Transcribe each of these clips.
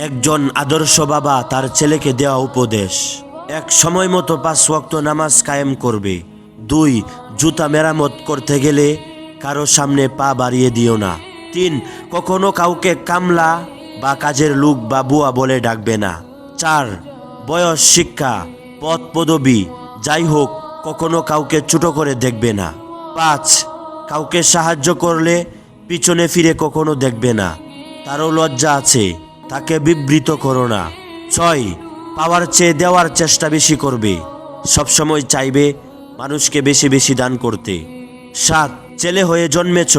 একজন আদর্শ বাবা তার ছেলেকে দেওয়া উপদেশ। এক সময় মতো পাঁচ ওয়াক্ত নামাজ কায়েম করবে। দুই, জুতা মেরামত করতে গেলে কারও সামনে পা বাড়িয়ে দিও না। তিন, কখনো কাউকে কামলা বা কাজের লোক বা বুয়া বলে ডাকবে না। চার, বয়স, শিক্ষা পদ পদবি, যাই হোক, কখনো কাউকে ছোট করে দেখবে না। পাঁচ, কাউকে সাহায্য করলে পিছনে ফিরে কখনো দেখবে না। তারও লজ্জা আছে। তাকে বিবৃত করো না। ছয়, পাওয়ার চেয়ে দেওয়ার চেষ্টা বেশি করবে। সবসময় চাইবে মানুষকে বেশি বেশি দান করতে। সাত, ছেলে হয়ে জন্মেছ,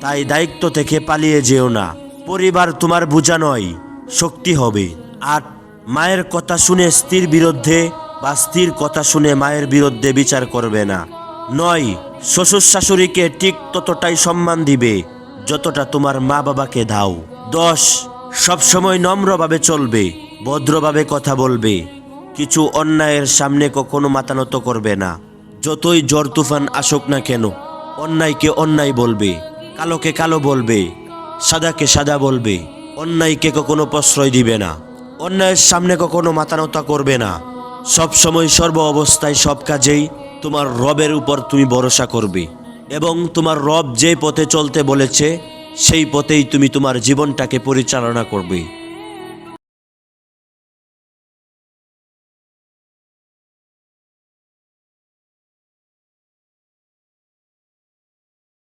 তাই দায়িত্ব থেকে পালিয়ে যেও না। পরিবার তোমার বোঝা নয়, শক্তি হবে। আট, মায়ের কথা শুনে স্ত্রীর বিরুদ্ধে বা স্ত্রীর কথা শুনে মায়ের বিরুদ্ধে বিচার করবে না। নয়, শ্বশুর শাশুড়িকে ঠিক ততটাই সম্মান দিবে, যতটা তোমার মা বাবাকে দাও। দশ সবসময় নম্রভাবে চলবে, ভদ্রভাবে কথা বলবে। কিছু অন্যায়ের সামনে কখনো মাতানত করবে না। যতই জ্বর তুফান আসুক না কেন, অন্যায়কে অন্যায় বলবে, কালোকে কালো বলবে, সাদাকে সাদা বলবে, অন্যায়কে কখনো প্রশ্রয় দিবে না। অন্যায়ের সামনে কখনো মাতানতা করবে না। সব সময় সর্ব অবস্থায় সব কাজেই তোমার রবের উপর তুমি ভরসা করবে এবং তোমার রব যে পথে চলতে বলেছে সেই পথেই তুমি তোমার জীবনটাকে পরিচালনা করবে।